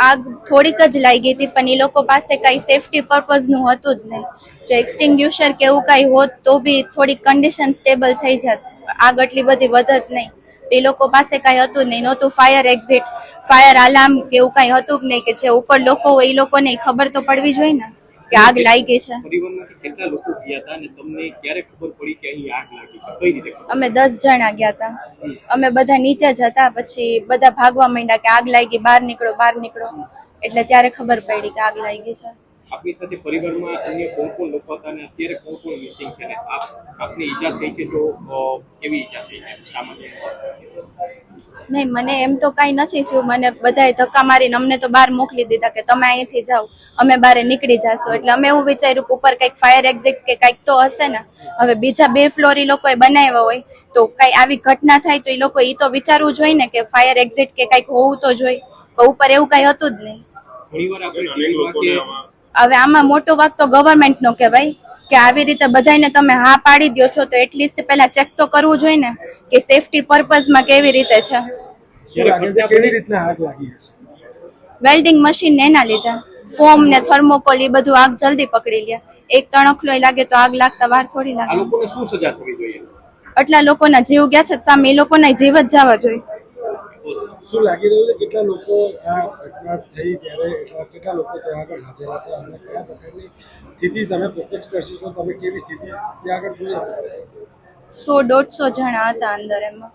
આગ થોડીક જ લાગી હતી, પણ એ લોકો પાસે કાંઈ સેફટી પર્પઝનું હતું જ નહીં. જો એક્સટિંગ્યુશર કે એવું કાંઈ હોત તો બી થોડીક કન્ડિશન સ્ટેબલ થઈ જાત. આગ એટલી બધી વધત નહીં. એ લોકો પાસે કાંઈ હતું નહીં. નહોતું ફાયર એક્ઝિટ ફાયર આલાર્મ કે એવું કાંઈ હતું જ નહીં કે જે ઉપર લોકો હોય, એ લોકોને ખબર તો પડવી જોઈએ ને. કે આગ લાગી છે. કેટલા લોકો ગયા હતા અને તમને ક્યારે ખબર પડી કે અહીં આગ લાગી છે? કઈ રીતે અમે દસ જણા ગયા હતા. અમે બધા નીચે જ હતા પછી બધા ભાગવા માંડ્યા કે આગ લાગી બહાર નીકળો બહાર નીકળો. એટલે ત્યારે ખબર પડી કે આગ લાગી છે. આપની સાથે પરિવારમાં અન્ય કોણ કોણ લોકો હતા અને અત્યારે કોણ કોણ મિસિંગ છે? અને આપ આપની ઈજા થઈ છે તો કેવી ઈજા થઈ છે? સામાન્ય નહીં મને એમ તો કાંઈ નથી થયું. મને બધાએ ધક્કા મારીને અમને તો બહાર મોકલી દીધા કે તમે અહીંથી જાઓ અમે બહાર નીકળી જશો. એટલે અમે એવું વિચાર્યું કે ઉપર કંઈક ફાયર એક્ઝિટ કે કંઈક તો હશે ને. હવે બીજા બે ફ્લોર એ લોકોએ બનાવ્યા હોય તો કંઈ આવી ઘટના થાય તો એ લોકો એ તો વિચારવું જોઈએ ને કે ફાયર એક્ઝિટ કે કંઈક હોવું તો જોઈએ. ઉપર એવું કાંઈ હતું જ નહીં. ઘણીવાર આપણે હવે આમાં મોટો વાત તો ગવર્મેન્ટનો કહેવાય કે આવી રીતે બધાને તમે હા પાડી દો છો તો એટલીસ્ટ પહેલા ચેક તો કરવું જોઈએ ને કે સેફટી પર્પઝમાં કેવી રીતે છે. વેલ્ડિંગ મશીન ને એના લીધે. ફોમ ને થર્મોકોલ એ બધું આગ જલ્દી પકડી લે. એક તણખલો લાગે તો આગ લાગતા વાર થોડી આ લાગે. લોકોને શું સજા થવી જોઈએ? આટલા લોકોના જીવ ગયા છે સામે એ લોકોના જીવ જ જવા જોઈએ. શું લાગી રહ્યું છે? કેટલા લોકો આ ઘટના થઈ, ત્યારે કેટલા લોકો ત્યાં આગળ હાજર હતા? અને કયા પ્રકારની સ્થિતિ તમે પ્રત્યક્ષદર્શી છો? તમે કેવી સ્થિતિ ત્યાં આગળ જોઈ સો દોઢસો જણા હતા અંદર એમાં.